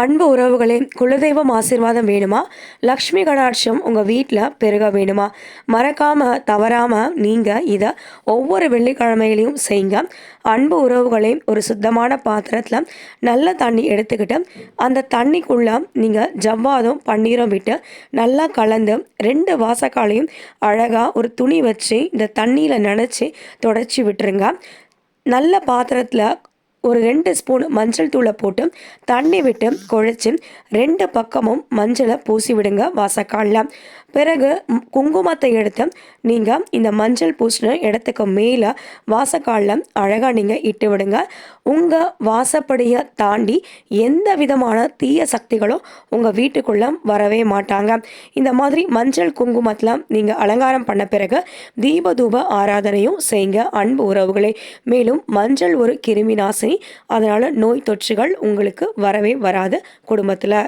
அன்பு உறவுகளே குலதெய்வம் ஆசீர்வாதம் வேணுமா? லக்ஷ்மி கடாட்சம் உங்கள் வீட்டில் பெருக வேணுமா? மறக்காமல் தவறாமல் நீங்கள் இதை ஒவ்வொரு வெள்ளிக்கிழமையிலையும் செய்யுங்க. அன்பு உறவுகளே ஒரு சுத்தமான பாத்திரத்தில் நல்ல தண்ணி எடுத்துக்கிட்டு அந்த தண்ணிக்குள்ளே நீங்கள் ஜவ்வாதும் பன்னீரும் விட்டு நல்லா கலந்து ரெண்டு வாசக்காலையும் அழகாக ஒரு துணி வச்சு இந்த தண்ணியில் நினச்சி தொடச்சி விட்டுருங்க. நல்ல பாத்திரத்தில் ஒரு ரெண்டு ஸ்பூன் மஞ்சள் தூளை போட்டு தண்ணி விட்டு குழைச்சி ரெண்டு பக்கமும் மஞ்சளை பூசி விடுங்க வாசக்காலில். பிறகு குங்குமத்தை எடுத்து நீங்கள் இந்த மஞ்சள் பூசின இடத்துக்கு மேலே வாசக்காலில் அழகாக நீங்கள் இட்டு விடுங்க. உங்கள் வாசப்படியை தாண்டி எந்த விதமான தீய சக்திகளும் உங்கள் வீட்டுக்குள்ளே வரவே மாட்டாங்க. இந்த மாதிரி மஞ்சள் குங்குமத்தில் நீங்கள் அலங்காரம் பண்ண பிறகு தீப தூப ஆராதனையும் செய்யுங்க அன்பு உறவுகளே. மேலும் மஞ்சள் ஒரு கிருமி நாசினி அதனால் நோய் தொற்றுகள் உங்களுக்கு வரவே வராது குடும்பத்தில்.